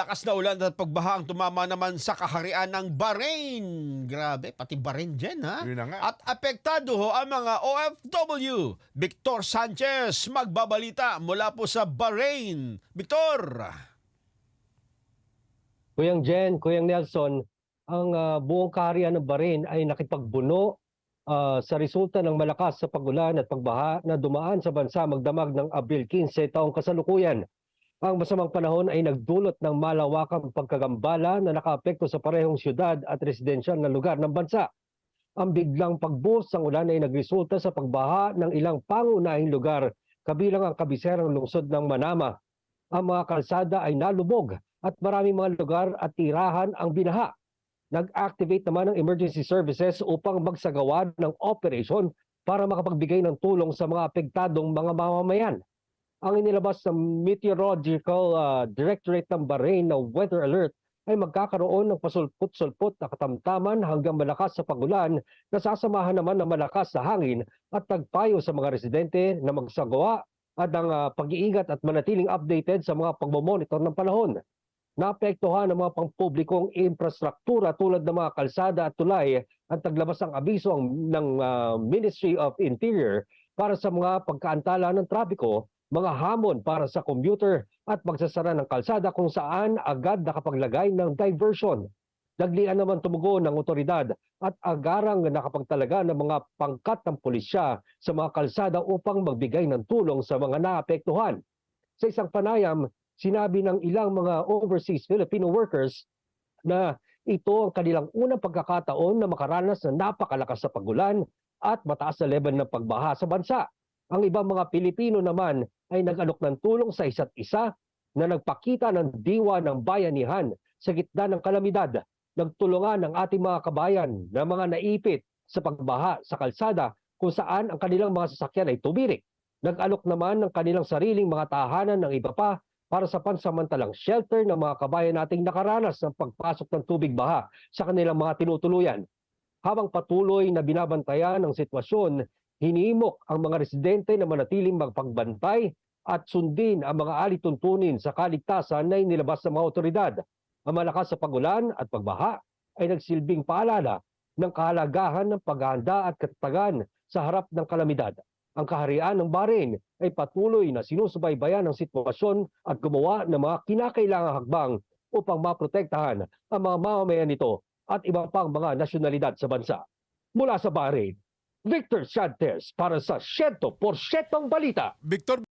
Malakas na ulan at pagbaha ang tumama naman sa kaharian ng Bahrain. Grabe, pati Bahrain dyan ha. Yun na nga. At apektado ho ang mga OFW. Victor Sanchez magbabalita mula po sa Bahrain. Victor! Kuyang Jen, Kuyang Nelson, ang ah, buong kaharian ng Bahrain ay nakipagbuno ah, sa resulta ng malakas sa pagulan at pagbaha na dumaan sa bansa magdamag ng Abril 15 taong kasalukuyan. Ang masamang panahon ay nagdulot ng malawakang pagkagambala na nakaapekto sa parehong syudad at residensya na lugar ng bansa. Ang biglang pagbuhos ng ulan ay nagresulta sa pagbaha ng ilang pangunahing lugar kabilang ang kabiserang lungsod ng Manama. Ang mga kalsada ay nalubog at maraming mga lugar at tirahan ang binaha. Nag-activate naman ng emergency services upang magsagawa ng operation para makapagbigay ng tulong sa mga apektadong mga mamamayan. Ang inilabas ng Meteorological ah, Directorate ng Bahrain na weather alert ay magkakaroon ng pasulput-sulput na katamtaman hanggang malakas sa pagulan na sasamahan naman ng malakas na hangin at tagpayo sa mga residente na magsagawa at ang ah, pag-iingat at manatiling updated sa mga pagmamonitor ng panahon. Naapektuhan ng mga pangpublikong infrastruktura tulad ng mga kalsada at tulay at naglabas ang abiso ng ah, Ministry of Interior para sa mga pagkaantala ng trapiko, mga hamon para sa commuter at magsasara ng kalsada kung saan agad nakapaglagay ng diversion. Naglian naman tumugon ng otoridad at agarang nakapagtalaga ng mga pangkat ng pulisya sa mga kalsada upang magbigay ng tulong sa mga naapektuhan. Sa isang panayam, sinabi ng ilang mga overseas Filipino workers na ito ang kanilang unang pagkakataon na makaranas ng napakalakas na pagulan at mataas na level ng pagbaha sa bansa. Ang ibang mga Pilipino naman ay nag-alok ng tulong sa isa't isa na nagpakita ng diwa ng bayanihan sa gitna ng kalamidad. Nagtulungan ng ating mga kabayan na mga naipit sa pagbaha sa kalsada kung saan ang kanilang mga sasakyan ay tumirik. Nag-alok naman ng kanilang sariling mga tahanan ng iba pa para sa pansamantalang shelter ng mga kabayan nating nakaranas ng pagpasok ng tubig baha sa kanilang mga tinutuluyan. Habang patuloy na binabantayan ang sitwasyon, hinimok ang mga residente na manatiling magpagbantay at sundin ang mga alituntunin sa kaligtasan na inilabas ng mga otoridad. Ang malakas sa pagulan at pagbaha ay nagsilbing paalala ng kahalagahan ng paghahanda at katatagan sa harap ng kalamidad. Ang kaharian ng Bahrain ay patuloy na sinusubaybayan ang sitwasyon at gumawa ng mga kinakailangang hakbang upang maprotektahan ang mga mamamayan nito at iba pang mga nasyonalidad sa bansa. Mula sa Bahrain, Victor Chantes para sa 100% Balita. Victor,